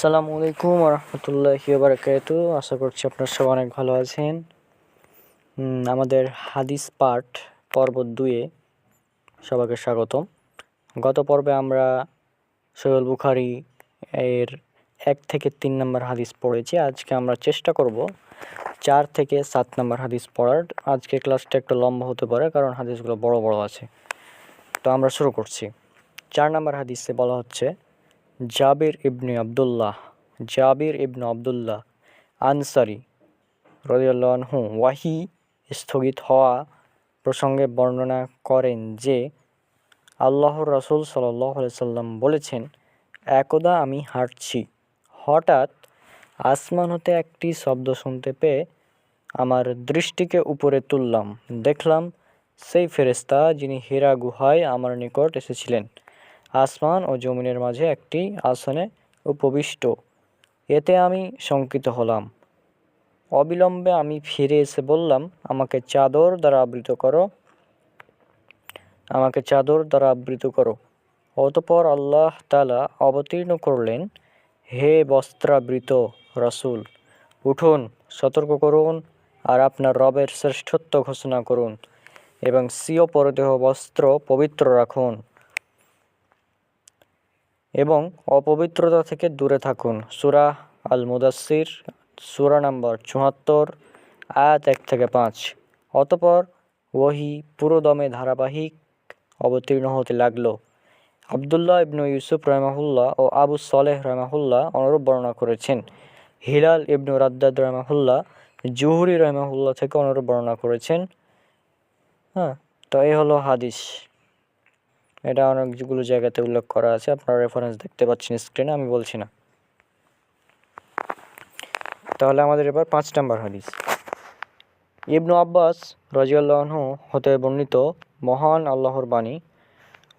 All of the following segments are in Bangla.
আসসালামু আলাইকুম রহমতুল্লাহি বারাকাতু আশা করছি আপনারা সব অনেক ভালো আছেন। আমাদের হাদিস পাঠ পর্ব দুয়ে সবাইকে স্বাগতম। গত পর্বে আমরা সৈয়দ বুখারি এর এক থেকে তিন নম্বর হাদিস পড়েছি। আজকে আমরা চেষ্টা করব চার থেকে সাত নম্বর হাদিস পড়ার। আজকে ক্লাসটা একটু লম্বা হতে পারে কারণ হাদিসগুলো বড় বড় আছে। তো আমরা শুরু করছি। চার নম্বর হাদিসে বলা হচ্ছে জাবির ইবনে আবদুল্লাহ, জাবির ইবনে আবদুল্লাহ আনসারি রদিয়াল্লাহ ওয়াহি স্থগিত হওয়া প্রসঙ্গে বর্ণনা করেন যে, আল্লাহর রসুল সাল্লাহ সাল্লাম বলেছেন, একদা আমি হাঁটছি। হঠাৎ আসমান হতে একটি শব্দ শুনতে পেয়ে আমার দৃষ্টিকে উপরে তুললাম। দেখলাম সেই ফেরেস্তা যিনি হীরা গুহায় আমার নিকট এসেছিলেন। আসমান ও জমিনের মাঝে একটি আসনে উপবিষ্ট। এতে আমি শঙ্কিত হলাম। অবিলম্বে আমি ফিরে এসে বললাম, আমাকে চাদর দ্বারা আবৃত করো। আমাকে চাদর দ্বারা আবৃত করো। অতপর আল্লাহ তালা অবতীর্ণ করলেন, হে বস্ত্রাবৃত রসুল, উঠুন, সতর্ক করুন আর আপনার রবের শ্রেষ্ঠত্ব ঘোষণা করুন এবং সিও পরদেহ বস্ত্র পবিত্র রাখুন। এবং অপবিত্রতা থেকে দূরে থাকুন। সুরা আল মুদাসির সুরা নম্বর চুয়াত্তর, আয়াত এক থেকে পাঁচ। অতপর ওহি পুরোদমে ধারাবাহিক অবতীর্ণ হতে লাগল। আবদুল্লাহ ইবনু ইউসুফ রহমাহুল্লাহ ও আবু সলেহ রহমাহুল্লাহ অনুরূপ বর্ণনা করেছেন। হিলাল ইবনু রাদ্দাদ রহমাহুল্লাহ জুহুরি রহমাহুল্লাহ থেকে অনুরূপ বর্ণনা করেছেন। হ্যাঁ তো এই হলো হাদিস। এটা অনেকগুলো জায়গাতে উল্লেখ করা আছে। আপনারা রেফারেন্স দেখতে পাচ্ছেন স্ক্রিনে আমি বলছি না। তাহলে আমাদের এবার পাঁচ নম্বর হাদিস। ইবনু আব্বাস রাজিয়াল্লাহু হতে বর্ণিত, মহান আল্লাহর বাণী,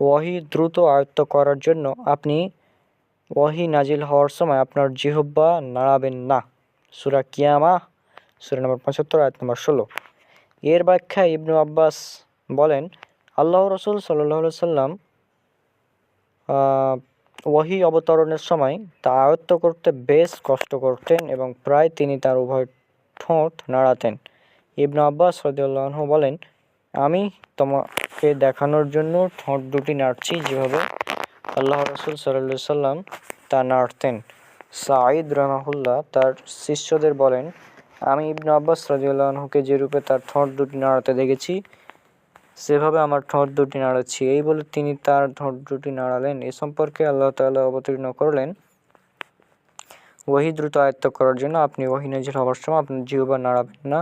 ওয়াহি দ্রুত আয়ত্ত করার জন্য আপনি ওয়াহি নাজিল হওয়ার সময় আপনার জিহব্বা নাড়াবেন না। সুরা কিয়ামা সুরা নম্বর পঁচাত্তর, আয়াত নম্বর ষোলো। এর ব্যাখ্যায় ইবনু আব্বাস বলেন আল্লাহ রসুল সাল্লাহ সাল্লাম ওয়াহি অবতরণের সময় তা আয়ত্ত করতে বেশ কষ্ট করতেন এবং প্রায় তিনি তার উভয় ঠোঁট নাড়াতেন। ইবনু আব্বাস রদিউল্লাহ বলেন, আমি তোমাকে দেখানোর জন্য ঠোঁট দুটি নাড়ছি যেভাবে আল্লাহ রসুল সাল্লা সাল্লাম তা নাড়তেন। সাঈদ রহমাহুল্লাহ তার শিষ্যদের বলেন, আমি ইবনু আব্বাস রাজিউল্লাহকে যে রূপে তার ঠোঁট দুটি নাড়াতে দেখেছি সেভাবে আমার ঠোঁট দুটি নাড়াচ্ছি। এই বলে তিনি তার ঠোঁট দুটি নাড়ালেন। এ সম্পর্কে আল্লাহ তাআলা অবতীর্ণ করলেন, ওহি দ্রুত আয়ত্ত করার জন্য আপনি ওহি নাজির হওয়ার সময় আপনার জিহ্বা নাড়াবেন না।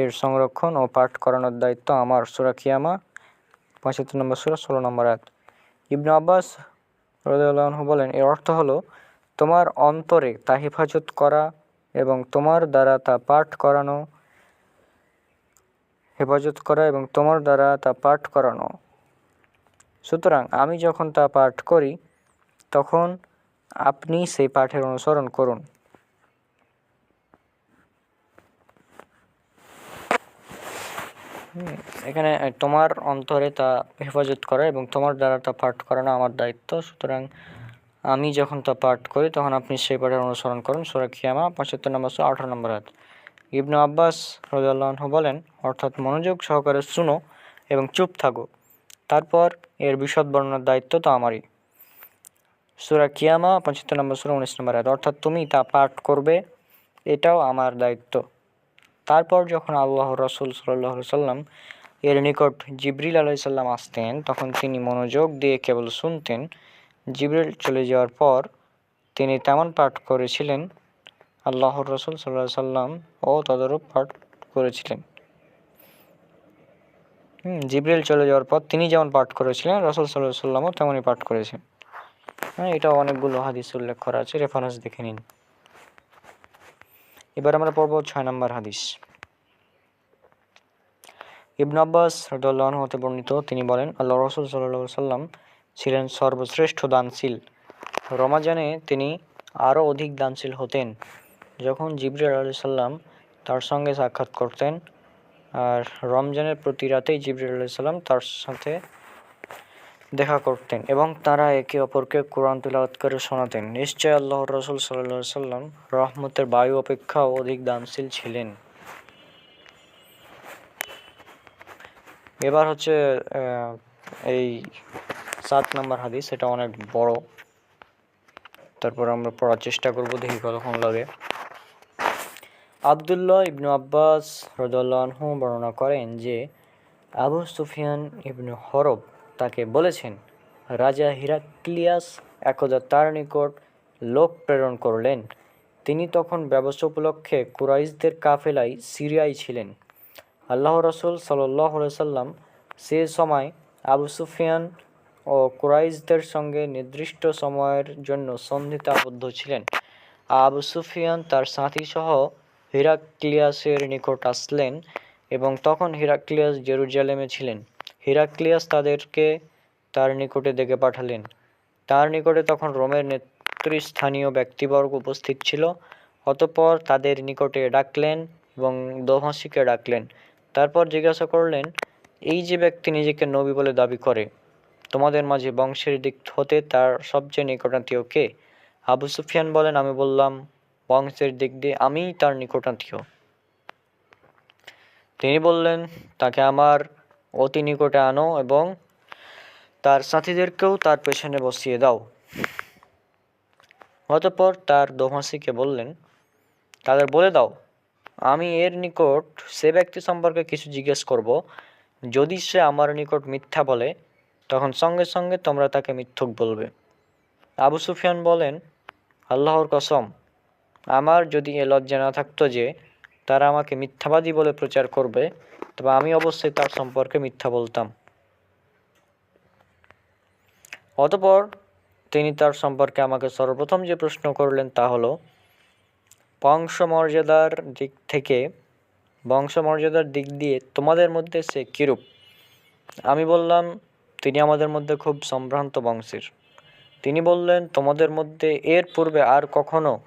এর সংরক্ষণ ও পাঠ করানোর দায়িত্ব আমার। সুরা কিয়ামা পঁচাত্তর নম্বর সুরা, ষোলো নম্বর এক ইবনু আব্বাস রদাহ বলেন, এর অর্থ হলো, তোমার অন্তরে তা হেফাজত করা এবং তোমার দ্বারা তা পাঠ করানো হেফাজত করা এবং তোমার দ্বারা তা পাঠ করানো। সুতরাং আমি যখন তা পাঠ করি, তখন আপনি সেই পাঠের অনুসরণ করুন। এখানে তোমার অন্তরে তা হেফাজত করা এবং তোমার দ্বারা তা পাঠ করানো আমার দায়িত্ব। সুতরাং আমি যখন তা পাঠ করি, তখন আপনি সেই পাঠের অনুসরণ করুন। সুরা পঁচাত্তর নম্বর আঠারো নম্বর হাত ইবনু আব্বাস রাজু বলেন, অর্থাৎ মনোযোগ সহকারে শুনো এবং চুপ থাকো। তারপর এর বিশদ বর্ণনার দায়িত্ব তো আমারই। সুরা কিয়ামা, পঁচাত্তর নম্বর সুরা, উনিশ নম্বর আয়াত। অর্থাৎ তুমি তা পাঠ করবে, এটাও আমার দায়িত্ব। তারপর যখন আল্লাহ রসুল সাল্লাহ সাল্লাম এর নিকট জিবরিল আলাই সাল্লাম আসতেন, তখন তিনি মনোযোগ দিয়ে কেবল শুনতেন। জিবরিল চলে যাওয়ার পর তিনি তেমন পাঠ করেছিলেন আল্লাহর রসুল সাল্লাহ সাল্লাম ও তদরূপ পাঠ করেছিলেন। জিবরিল চলে যাওয়ার পর তিনি যেমন পাঠ করেছিলেন, রসুল সাল্লাহ সাল্লামও তেমনই পাঠ করেছেন। হ্যাঁ এটা অনেকগুলো হাদিস উল্লেখ করা আছে রেফারেন্স দেখে নিন। এবার আমরা পড়ব ছয় নম্বর হাদিস। ইবন আব্বাস হতে বর্ণিত, তিনি বলেন আল্লাহ রসুল সাল্লাহ সাল্লাম ছিলেন সর্বশ্রেষ্ঠ দানশীল। রমাজানে তিনি আরও অধিক দানশীল হতেন। যখন জিবরিল আলি সাল্লাম তার সঙ্গে সাক্ষাৎ করতেন, আর রমজানের প্রতি রাতেই জিবরিল আলি সাল্লাম তার সাথে দেখা করতেন এবং তারা একে অপরকে কোরআন তিলাওয়াত করে শোনাতেন। নিশ্চয় আল্লাহ রসুল সাল্লাহ সাল্লাম রহমতের বায়ু অপেক্ষাও অধিক দানশীল ছিলেন। এবার হচ্ছে এই সাত নম্বর হাদিস, এটা অনেক বড়। তারপর আমরা পড়ার চেষ্টা করব, দেখি কতক্ষণ লাগে। আবদুল্লাহ ইবনু আব্বাস রদুল্লাহু বর্ণনা করেন যে, আবু সুফিয়ান ইবনু হরব তাকে বলেছেন, রাজা হিরাক্লিয়াস একদা তার নিকট লোক প্রেরণ করলেন। তিনি তখন ব্যবসা উপলক্ষে কুরাইশদের কাফেলায় সিরিয়ায় ছিলেন। আল্লাহ রসুল সাল্লাহ সাল্লাম সে সময় আবু সুফিয়ান ও কুরাইশদের সঙ্গে নির্দিষ্ট সময়ের জন্য সন্ধিতে আবদ্ধ ছিলেন। আবু সুফিয়ান তার সাথী সহ হিরাক্লিয়াসের নিকট আসলেন এবং তখন হিরাক্লিয়াস জেরুজালেমে ছিলেন। হিরাক্লিয়াস তাদেরকে তার নিকটে ডেকে পাঠালেন। তার নিকটে তখন রোমের নেতৃস্থানীয় ব্যক্তিবর্গ উপস্থিত ছিল। অতপর তাদের নিকটে ডাকলেন এবং দোভাষীকে ডাকলেন। তারপর জিজ্ঞাসা করলেন, এই যে ব্যক্তি নিজেকে নবী বলে দাবি করে, তোমাদের মাঝে বংশের দিক হতে তার সবচেয়ে নিকটাত্মীয় কে? আবু সুফিয়ান বলেন, আমি বললাম বংশের দিক দিয়ে আমিই তার নিকটাত্মীয় তিনি বললেন, তাকে আমার অতি নিকটে আনো এবং তার সাথীদেরকেও তার পেছনে বসিয়ে দাও। অতঃপর তার দোভাষীকে বললেন, তাদের বলে দাও, আমি এর নিকট সে ব্যক্তি সম্পর্কে কিছু জিজ্ঞেস করব। যদি সে আমার নিকট মিথ্যা বলে, তখন সঙ্গে সঙ্গে তোমরা তাকে মিথ্যুক বলবে। আবু সুফিয়ান বলেন, আল্লাহর কসম আমার যদি এ লজ্জা না থাকতো যে তারা আমাকে মিথ্যাবাদী বলে প্রচার করবে, তবে আমি অবশ্যই তার সম্পর্কে মিথ্যা বলতাম। অতপর তিনি তার সম্পর্কে আমাকে সর্বপ্রথম যে প্রশ্ন করলেন তা হলো, বংশমর্যাদার দিক থেকে, বংশমর্যাদার দিক দিয়ে তোমাদের মধ্যে সে কিরূপ? আমি বললাম, তিনি আমাদের মধ্যে খুব সম্ভ্রান্ত বংশের। তিনি বললেন, তোমাদের মধ্যে এর পূর্বে আর কখনো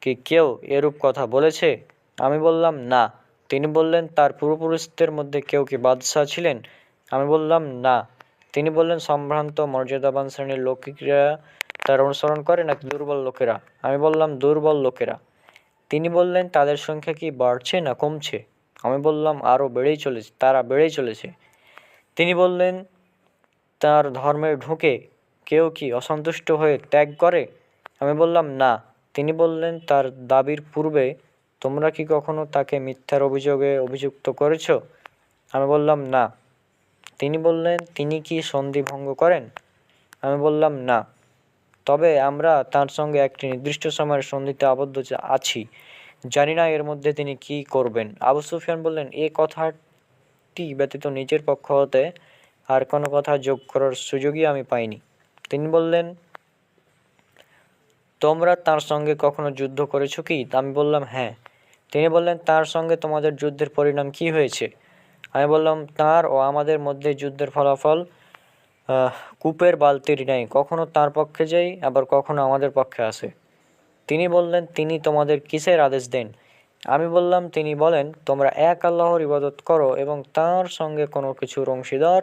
কি কেউ এরূপ কথা বলেছে? আমি বললাম, না। তিনি বললেন, তার পূর্বপুরুষদের মধ্যে কেউ কি বাদশাহ ছিলেন? আমি বললাম, না। তিনি বললেন, সম্ভ্রান্ত, মর্যাদাবান শ্রেণির লোকেরা তার অনুসরণ করে নাকি দুর্বল লোকেরা? আমি বললাম, দুর্বল লোকেরা। তিনি বললেন, তাদের সংখ্যা কি বাড়ছে না কমছে? আমি বললাম আরও বেড়েই চলেছে, তারা বেড়েই চলেছে। তিনি বললেন, তার ধর্মে ঢুকে কেউ কি অসন্তুষ্ট হয়ে ত্যাগ করে? আমি বললাম, না। তিনি বললেন, তার দাবির পূর্বে তোমরা কি কখনো তাকে মিথ্যার অভিযোগে অভিযুক্ত করেছ? আমি বললাম, না। তিনি বললেন, তিনি কি সন্ধি ভঙ্গ করেন? আমি বললাম, না। তবে আমরা তার সঙ্গে একটি নির্দিষ্ট সময়ের সন্ধিতে আবদ্ধ আছি। জানি না এর মধ্যে তিনি কি করবেন। আবু সুফিয়ান বললেন, এ কথাটি ব্যতীত নিজের পক্ষ হতে আর কোনো কথা যোগ করার সুযোগই আমি পাইনি। তিনি বললেন তোমরা তার সঙ্গে কখনো যুদ্ধ করেছ কি? আমি বললাম হ্যাঁ। তিনি বললেন, তার সঙ্গে তোমাদের যুদ্ধের পরিণাম কি হয়েছে? আমি বললাম, তার ও আমাদের মধ্যে যুদ্ধের ফলাফল কূপের বালতির নেই কখনো তার পক্ষে যাই, আবার কখনো আমাদের পক্ষে আসে। তিনি বললেন, তিনি তোমাদের কিসের আদেশ দেন? আমি বললাম, তিনি বলেন, তোমরা এক আল্লাহর ইবাদত করো এবং তার সঙ্গে কোনো কিছুর অংশীদার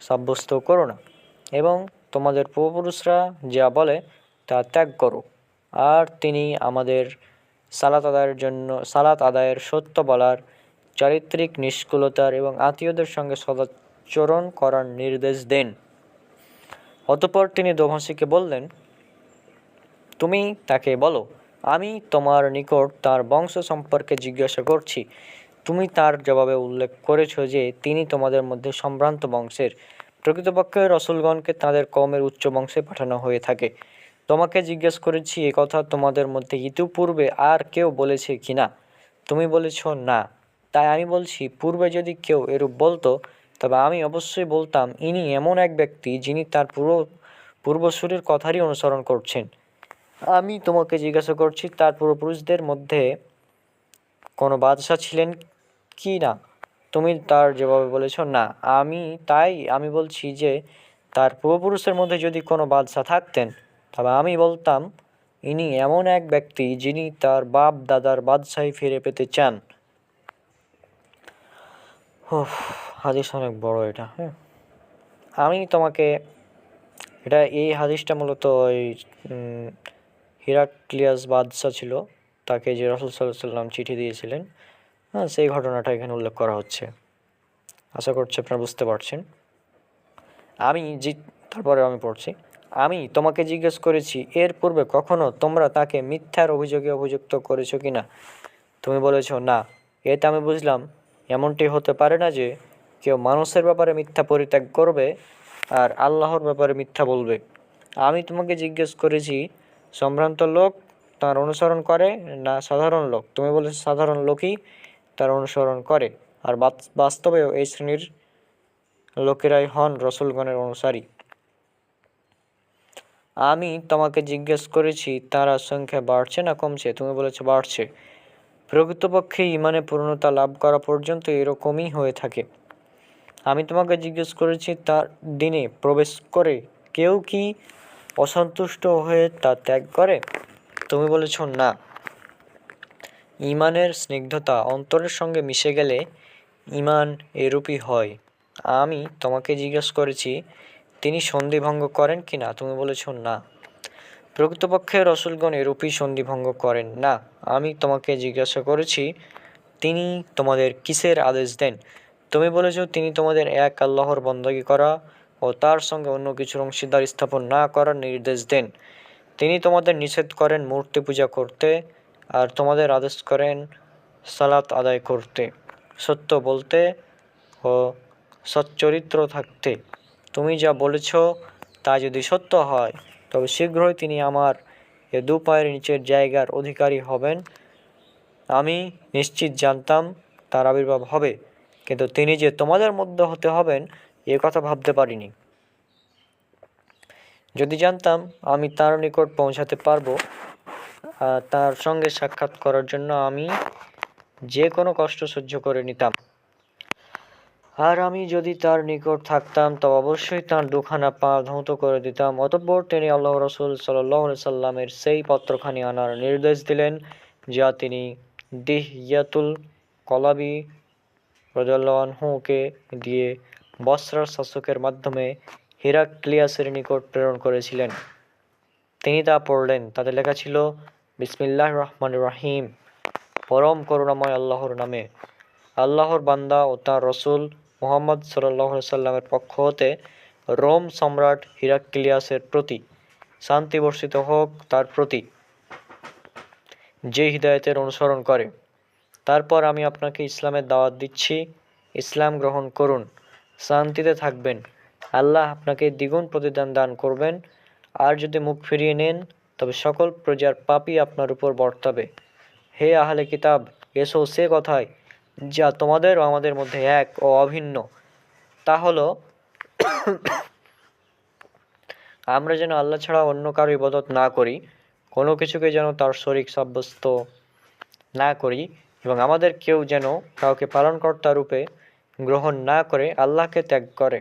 সাব্যস্ত করো না। এবং তোমাদের পূর্বপুরুষরা যা বলে তা ত্যাগ করো। আর তিনি আমাদের সালাত আদায়ের জন্য, সালাত আদায়ের সত্য বলার, চারিত্রিক নিষ্কুলতার এবং আত্মীয়দের সঙ্গে সদাচরণ করার নির্দেশ দেন। অতঃপর তিনি দোভাষীকে বললেন, তুমি তাকে বলো, আমি তোমার নিকট তার বংশ সম্পর্কে জিজ্ঞাসা করছি। তুমি তার জবাবে উল্লেখ করেছ যে তিনি তোমাদের মধ্যে সম্ভ্রান্ত বংশের। প্রকৃতপক্ষে রসুলগণকে তাদের কমের উচ্চ বংশে পাঠানো হয়ে থাকে। তোমাকে জিজ্ঞেস করেছি, এ কথা তোমাদের মধ্যে ইতিপূর্বে আর কেউ বলেছে কি না? তুমি বলেছ না। তাই আমি বলছি, পূর্বে যদি কেউ এরূপ বলতো, তবে আমি অবশ্যই বলতাম, ইনি এমন এক ব্যক্তি যিনি তার পূর্ব, পূর্বসূরির কথারই অনুসরণ করছেন। আমি তোমাকে জিজ্ঞাসা করছি, তার পূর্বপুরুষদের মধ্যে কোনো বাদশাহ ছিলেন কি না? তুমি তার যেভাবে বলেছ, না। আমি, তাই আমি বলছি যে, তার পূর্বপুরুষের মধ্যে যদি কোনো বাদশাহ থাকতেন তবে আমি বলতাম, ইনি এমন এক ব্যক্তি যিনি তার বাপ দাদার বাদশাহী ফিরে পেতে চান। হাদিস অনেক বড় এটা হ্যাঁ। আমি তোমাকে, এটা এই হাদিসটা মূলত ওই হিরাক্লিয়াস বাদশাহ ছিল, তাকে যে রসুল সাল্লাহ সাল্লাম চিঠি দিয়েছিলেন হ্যাঁ সেই ঘটনাটা এখানে উল্লেখ করা হচ্ছে। আশা করছি আপনারা বুঝতে পারছেন। আমি জি তারপরে আমি পড়ছি। আমি তোমাকে জিজ্ঞেস করেছি, এর পূর্বে কখনো তোমরা তাকে মিথ্যার অভিযোগে অভিযুক্ত করেছ কি না? তুমি বলেছ, না। এতে আমি বুঝলাম, এমনটি হতে পারে না যে কেউ মানুষের ব্যাপারে মিথ্যা পরিত্যাগ করবে আর আল্লাহর ব্যাপারে মিথ্যা বলবে। আমি তোমাকে জিজ্ঞেস করেছি, সম্ভ্রান্ত লোক তার অনুসরণ করে না সাধারণ লোক? তুমি বলেছ, সাধারণ লোকই তার অনুসরণ করে। আর বাস্তবেও এই শ্রেণির লোকেরাই হন রসুলগণের অনুসারী। আমি তোমাকে জিজ্ঞেস করেছি, তারা সংখ্যা বাড়ছে না কমছে? তুমি বলেছ বাড়ছে। প্রকৃতপক্ষে ইমানে পূর্ণতা লাভ করা পর্যন্ত এরকমই হয়ে থাকে। আমি তোমাকে জিজ্ঞেস করেছি, তার দিনে প্রবেশ করে কেউ কি অসন্তুষ্ট হয়ে তা ত্যাগ করে? তুমি বলেছ না। ইমানের স্নিগ্ধতা অন্তরের সঙ্গে মিশে গেলে ইমান এরূপই হয়। আমি তোমাকে জিজ্ঞেস করেছি তিনি সন্ধিভঙ্গ করেন কি না? তুমি বলেছ না। প্রকৃতপক্ষে রসুলগণ এরূপই সন্ধিভঙ্গ করেন না। আমি তোমাকে জিজ্ঞাসা করেছি, তিনি তোমাদের কিসের আদেশ দেন? তুমি বলেছ, তিনি তোমাদের এক আল্লাহর বন্দগী করা ও তার সঙ্গে অন্য কিছুর অংশীদার স্থাপন না করার নির্দেশ দেন। তিনি তোমাদের নিষেধ করেন মূর্তি পূজা করতে আর তোমাদের আদেশ করেন সালাত আদায় করতে। সত্য বলতে ও সচ্চরিত্র থাকতে। তুমি যা বলেছ তা যদি সত্য হয়, তবে শীঘ্রই তিনি আমার এ দু পায়ের নিচের জায়গার অধিকারী হবেন। আমি নিশ্চিত জানতাম তার আবির্ভাব হবে, কিন্তু তিনি যে তোমাদের মধ্যে হতে হবেন, এ কথা ভাবতে পারিনি। যদি জানতাম আমি তার নিকট পৌঁছাতে পারব তার সঙ্গে সাক্ষাৎ করার জন্য আমি যে কোনো কষ্ট সহ্য করে নিতাম। আর আমি যদি তার নিকট থাকতাম তবে অবশ্যই তার দুখানা পা ধৌত করে দিতাম। অতঃপর তিনি আল্লাহ রসুল সাল্লাহ সাল্লামের সেই পত্রখানি আনার নির্দেশ দিলেন, যা তিনি দিহিয়াতুল কলাবি রজাল্লাহকে দিয়ে বসরার শাসকের মাধ্যমে হিরাক্লিয়াসের নিকট প্রেরণ করেছিলেন। তিনি তা পড়লেন। তাতে লেখা ছিল বিসমিল্লাহ রহমান রাহিম, পরম করুণাময় আল্লাহর নামে। আল্লাহর বান্দা ও তার রসুল মোহাম্মদ সাল্লাহ সাল্লামের পক্ষ হতে রোম সম্রাট হিরাক্লিয়াসের প্রতি শান্তি বর্ষিত হোক তার প্রতি যে হৃদায়তের অনুসরণ করে। তারপর আমি আপনাকে ইসলামের দাওয়াত দিচ্ছি। ইসলাম গ্রহণ করুন। শান্তিতে থাকবেন। আল্লাহ আপনাকে দ্বিগুণ প্রতিদান দান করবেন। আর যদি মুখ ফিরিয়ে নেন, তবে সকল প্রজার পাপই আপনার উপর বর্তাবে। হে আহলে কিতাব, এসো সে কথায় যা তোমাদের ও আমাদের মধ্যে এক ও অভিন্ন, তা হলো আমরা যেন আল্লাহ ছাড়া অন্য কারও ইবাদত না করি, কোনো কিছুকে যেন তার শরিক সাব্যস্ত না করি এবং আমাদের কেউ যেন কাউকে পালনকর্তা রূপে গ্রহণ না করে আল্লাহকে ত্যাগ করে।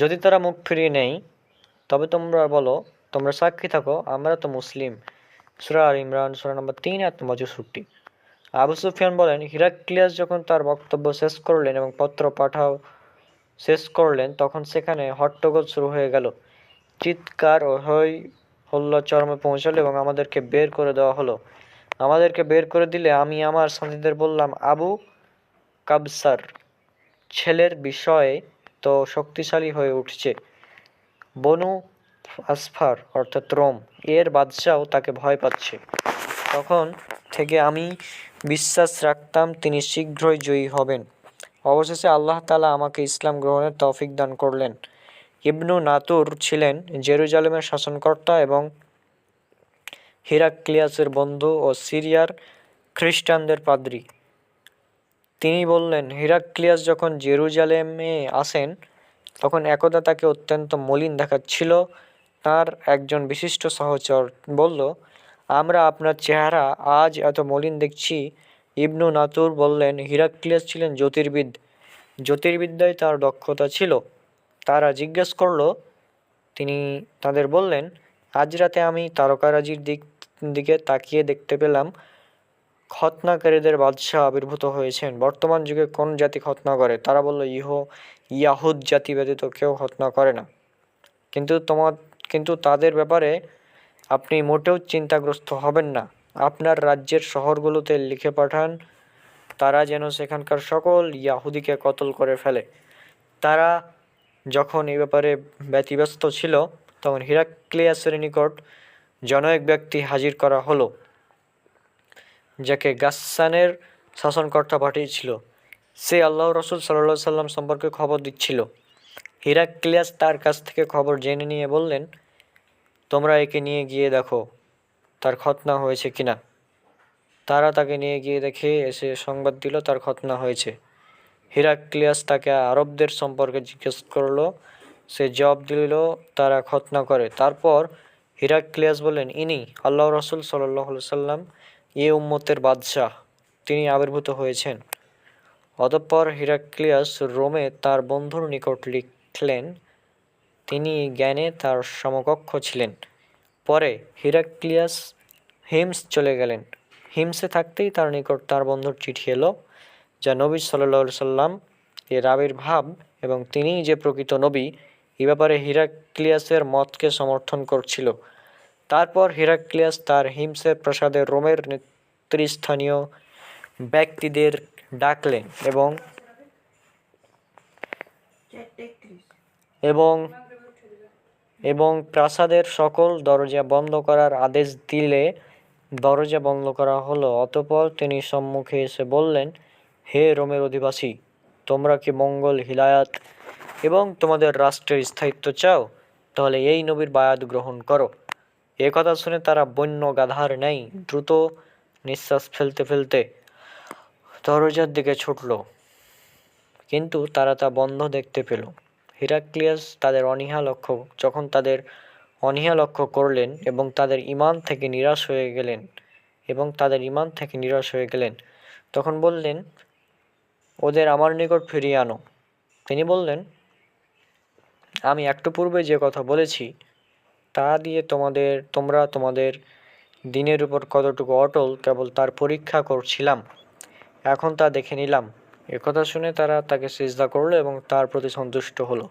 যদি তারা মুখ ফিরিয়ে নেয়, তবে তোমরা বলো তোমরা সাক্ষী থাকো, আমরা তো মুসলিম। সুরা আর ইমরান, সুরা নম্বর তিন আর নম্বর চৌষট্টি। আবু সুফিয়ান বলেন, হিরাক্লিয়াস যখন তার বক্তব্য শেষ করলেন এবং পত্র পাঠাও শেষ করলেন, তখন সেখানে হট্টগোল শুরু হয়ে গেল। চিৎকার ও হই হল্লা চরমে পৌঁছালো এবং আমাদেরকে বের করে দেওয়া হলো। আমাদেরকে বের করে দিলে আমি আমার সাথীদের বললাম, আবু কাবসার, ছেলের বিষয়ে তো শক্তিশালী হয়ে উঠছে। বনু আসফার, অর্থাৎ রোম, এর বাদশাও তাকে ভয় পাচ্ছে। তখন থেকে আমি বিশ্বাস রাখতাম তিনি শীঘ্রই জয়ী হবেন। অবশেষে আল্লাহ তালা আমাকে ইসলাম গ্রহণের তৌফিক দান করলেন। ইবনু নাতুর ছিলেন জেরুজালেমের শাসনকর্তা এবং হিরাক্লিয়াসের বন্ধু ও সিরিয়ার খ্রিস্টানদের পাদ্রী। তিনি বললেন, হিরাক্লিয়াস যখন জেরুজালেমে আসেন, তখন একদা তাকে অত্যন্ত মলিন দেখাচ্ছিল তার একজন বিশিষ্ট সহচর বলল, আমরা আপনার চেহারা আজ এত মলিন দেখছি। ইবনু নাতুর বললেন, হিরাক্লিয়াস ছিলেন জ্যোতির্বিদ। জ্যোতির্বিদ্যায় তার দক্ষতা ছিল। তারা জিজ্ঞেস করল, তিনি তাদের বললেন, আজ রাতে আমি তারকারাজির দিক, দিকে তাকিয়ে দেখতে পেলাম খতনাকারীদের বাদশাহ আবির্ভূত হয়েছেন। বর্তমান যুগে কোন জাতি খতনা করে? তারা বলল, ইহ, ইয়াহুদ জাতি ব্যতীত কেউ খতনা করে না। কিন্তু তোমার কিন্তু তাদের ব্যাপারে আপনি মোটেও চিন্তাগ্রস্ত হবেন না। আপনার রাজ্যের শহরগুলোতে লিখে পাঠান, তারা যেন সেখানকার সকল ইয়াহুদিকে কতল করে ফেলে। তারা যখন এই ব্যাপারে ব্যতিব্যস্ত ছিল, তখন হিরাক্লিয়াসের নিকট জনৈক ব্যক্তি হাজির করা হলো, যাকে গাসসানের শাসনকর্তা পাঠিয়েছিল। সে আল্লাহ রসুল সাল্লাহ সাল্লাম সম্পর্কে খবর দিচ্ছিল। হিরাক্লিয়াস তার কাছ থেকে খবর জেনে নিয়ে বললেন তোমরা একে নিয়ে গিয়ে দেখো, তার খতনা হয়েছে কিনা। তারা তাকে নিয়ে গিয়ে দেখে এসে সংবাদ দিল, তার খতনা হয়েছে। হিরাক্লিয়াস তাকে আরবদের সম্পর্কে জিজ্ঞেস করল, সে জবাব দিল, তারা খতনা করে। তারপর হিরাক্লিয়াস বললেন, ইনি আল্লাহ রসুল সাল্লাহ সাল্লাম এ উম্মতের বাদশাহ। তিনি আবির্ভূত হয়েছেন। অতঃপর হিরাক্লিয়াস রোমে তার বন্ধুর নিকট লিখলেন তিনি জ্ঞানে তার সমকক্ষ ছিলেন। পরে হিরাক্লিয়াস হিমস চলে গেলেন। হিমসে থাকতেই তার নিকট তার বন্ধুর চিঠি এলো যা নবী সাল্লা সাল্লাম এর আবির্ভাব এবং তিনিই যে প্রকৃত নবী এ ব্যাপারে হিরাক্লিয়াসের মতকে সমর্থন করছিল। তারপর হিরাক্লিয়াস তার হিমসের প্রাসাদে রোমের নেতৃস্থানীয় ব্যক্তিদের ডাকলেন এবং এবং এবং প্রাসাদের সকল দরজা বন্ধ করার আদেশ দিলে দরজা বন্ধ করা হলো। অতপর তিনি সম্মুখে এসে বললেন, হে রোমের অধিবাসী, তোমরা কি মঙ্গল হিলায়াত এবং তোমাদের রাষ্ট্রের স্থায়িত্ব চাও? তাহলে এই নবীর বায়াত গ্রহণ করো। এ কথা শুনে তারা বন্য গাধার নেই দ্রুত নিঃশ্বাস ফেলতে ফেলতে দরজার দিকে ছুটল। কিন্তু তারা তা বন্ধ দেখতে পেল। হিরাক্লিয়াস তাদের অনীহা লক্ষ্য, যখন তাদের অনীহা লক্ষ্য করলেন এবং তাদের ইমান থেকে নিরাশ হয়ে গেলেন এবং তাদের ইমান থেকে নিরাশ হয়ে গেলেন, তখন বললেন, ওদের আমার নিকট ফিরিয়ে আনো। তিনি বললেন, আমি একটু পূর্বে যে কথা বলেছি, তা দিয়ে তোমাদের, তোমরা তোমাদের দিনের উপর কতটুকু অটল, কেবল তার পরীক্ষা করছিলাম। এখন তা দেখে নিলাম। একথা শুনে তারা তাকে সিজদা করল এবং তার প্রতি সন্তুষ্ট হলো।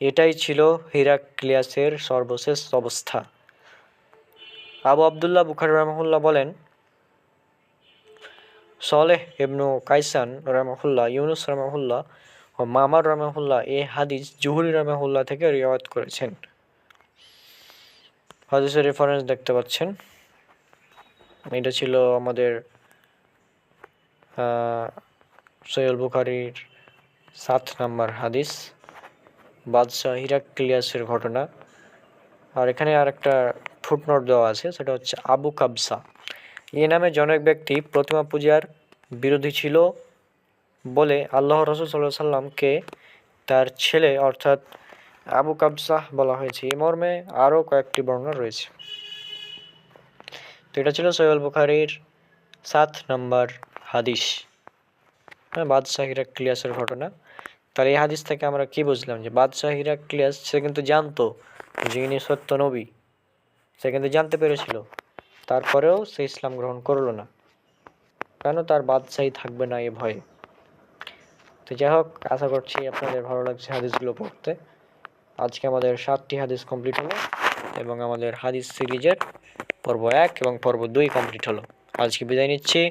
এটাই ছিল হিরাক্লিয়াসের সর্বশেষ অবস্থা। আবু আবদুল্লাহ বুখারি রহমুল্লাহ বলেন, সলেহ ইবনু কাইসান রহমহুল্লাহ, ইউনুস রহমহুল্লাহ ও মামার রহমহুল্লাহ এ হাদিস জুহুরি রহমহুল্লাহ থেকে রিওয়ায়ত করেছেন। হাদিসের রেফারেন্স দেখতে পাচ্ছেন। এটা ছিল আমাদের সৈয়ল বুখারির সাত নম্বর হাদিস, বাদশাহ হিরাক্লিয়াসের ঘটনা। আর এখানে আর একটা ফুটনোট দেওয়া আছে, সেটা হচ্ছে আবু কাবসা। এ নামে জনক ব্যক্তি প্রতিমা পূজার বিরোধী ছিল বলে আল্লাহ রসুল সাল্লাহ সাল্লামকে তার ছেলে, অর্থাৎ আবু কাবসাহ বলা হয়েছে। এই মর্মে আরও কয়েকটি বর্ণনা রয়েছে। তো এটা ছিল সৈয়ল বুখারির সাত নম্বর হাদিস। হ্যাঁ বাদশাহ হিরাক্লিয়াসের ঘটনা। তাহলে এই হাদিস থেকে আমরা কি বুঝলাম যে বাদশাহ হিরাক্লিয়াস, সে কিন্তু জানতো যে ইনি সত্য নবী। সে কিন্তু জানতে পেরেছিল। তারপরেও সে ইসলাম গ্রহণ করল না। কেন তার বাদশাহী থাকবে না এ ভয়ে? তো যাই হোক, আশা করছি আপনাদের ভালো লাগছে হাদিসগুলো পড়তে। আজকে আমাদের সাতটি হাদিস কমপ্লিট হলো এবং আমাদের হাদিস সিরিজের পর্ব এক এবং পর্ব দুই কমপ্লিট হলো। আজকে বিদায় নিচ্ছি।